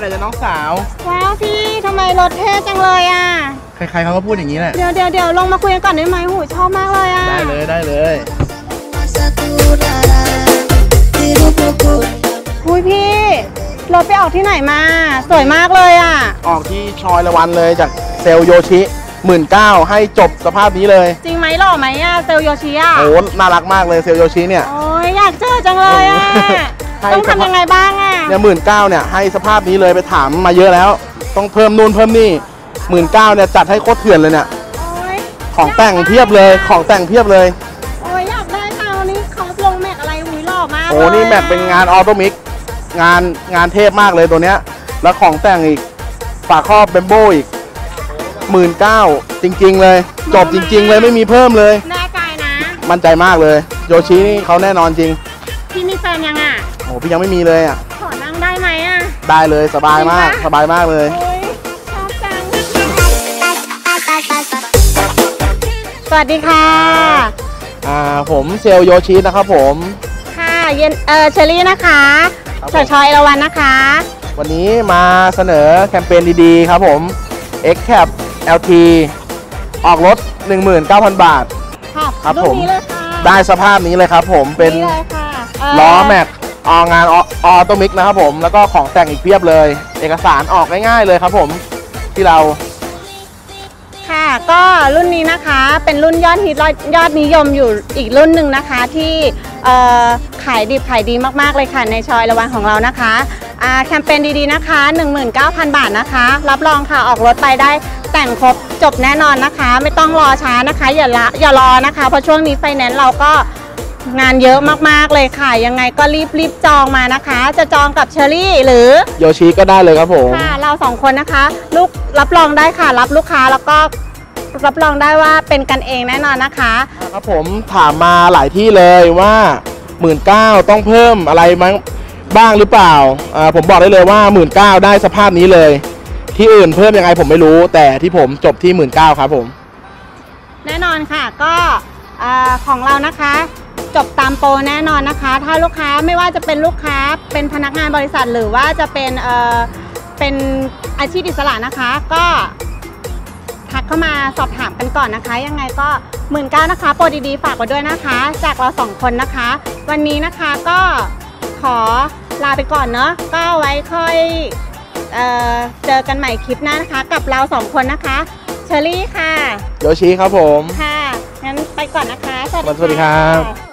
ไหนจะน้องสาว ว้าวพี่ทำไมรถเท่จังเลยอะ ใครๆเขาก็พูดอย่างนี้แหละ เดี๋ยวเดี๋ยวเดี๋ยวลงมาคุยกันก่อนได้ไหมหูชอบมากเลยอะ ได้เลยได้เลยหุยพี่รถไปออกที่ไหนมา สวยมากเลยอะ ออกที่ชอยละวันเลยจากเซลลโยชิหมื่นเก้าให้จบสภาพนี้เลย จริงไหมหล่อไหมอะเซลลโยชิอะโอ้น่ารักมากเลยเซลลโยชิเนี่ย โอ้ยอยากเจอจังเลยอะ ให้ต้องทำยังไงบ้างอะ เนี่ยหมื่นเก้าเนี่ยให้สภาพนี้เลยไปถามมาเยอะแล้ว ต้องเพิ่มนู่นเพิ่มนี่หมื่นเก้าเนี่ยจัดให้โคตรเถื่อนเลยเนี่ยโอ้ยของแต่งเพียบเลยของแต่งเพียบเลย โอ้ยอยากได้ค่ะวันนี้เขาลงแม็กอะไรหุยหล่อมากโอ้เลยนี่แม็กเป็นงานออโตมิกงานงานเทพมากเลยตัวเนี้ย แล้วของแต่งอีกฝาครอบเบมโบอีกหมื่นเก้าจริง ๆ เลย จบจริง ๆ เลยไม่มีเพิ่มเลย แน่ใจนะ มั่นใจมากเลย โยชินี่เขาแน่นอนจริง พี่มีแฟนยังอะโอ้พี่ยังไม่มีเลยอะ ขอนั่งได้ไหมอะ ได้เลยสบายมากจริงปะสบายมากเลย โอ้ยชอบจัง สวัสดีค่ะ อ่าผมเซลลโยชินะครับผม ค่ะเย็นเออเชอรี่นะคะครับผมชอยชอยเอราวันนะคะ วันนี้มาเสนอแคมเปญดีๆครับผม x c a p LT ออกรถ 19,000 บาทค่ะครับรุ่ผนมนี้เลยค่ะได้สภาพนี้เลยครับผมเป็นเลยค่ะเล้อแม็ก อองานออโตมิกนะครับผมแล้วก็ของแต่งอีกเพียบเลย เอกสารออกง่ายๆเลยครับผมที่เรา ค่ะ ก็รุ่นนี้นะคะเป็นรุ่นยอดฮิตยอดนิยมอยู่อีกรุ่นหนึ่งนะคะที่ขายดิบขายดีมากๆเลยค่ะในชอยระวันของเรานะคะแคมเปญดีๆนะคะ 19,000 บาทนะคะ รับรองค่ะออกรถไปได้แต่งครบจบแน่นอนนะคะ ไม่ต้องรอช้านะคะ อย่าละอย่ารอนะคะ เพราะช่วงนี้ไฟแนนซ์เราก็ งานเยอะมากๆเลยค่ะ ยังไงก็รีบรีบจองมานะคะ จะจองกับเชอรี่หรือโยชิก็ได้เลยครับผมค่ะเราสองคนนะคะ ลูกรับรองได้ค่ะ รับลูกค้าแล้วก็รับรองได้ว่าเป็นกันเองแน่นอนนะคะ ครับผมถามมาหลายที่เลยว่าหมื่นเก้าต้องเพิ่มอะไรมั้งบ้างหรือเปล่าอ่าผมบอกได้เลยว่าหมื่นเก้าได้สภาพนี้เลย ที่อื่นเพิ่มยังไงผมไม่รู้ แต่ที่ผมจบที่หมื่นเก้าครับผม แน่นอนค่ะก็อ่าของเรานะคะ จบตามโปรแน่นอนนะคะ ถ้าลูกค้าไม่ว่าจะเป็นลูกค้าเป็นพนักงานบริษัทหรือว่าจะเป็นเอ่อเป็นอาชีพอิสระนะคะ ก็ทักเข้ามาสอบถามกันก่อนนะคะ ยังไงก็หมื่นเก้านะคะ โปรดีๆฝากไว้ด้วยนะคะ จากเราสองคนนะคะ วันนี้นะคะก็ขอลาไปก่อนเนาะก็ไว้ค่อยเอ่อเจอกันใหม่คลิปหน้านะคะ กับเราสองคนนะคะ เชอรี่ค่ะ โยชิครับผม ค่ะ งั้นไปก่อนนะคะ สวัสดีสวัสดีครับะ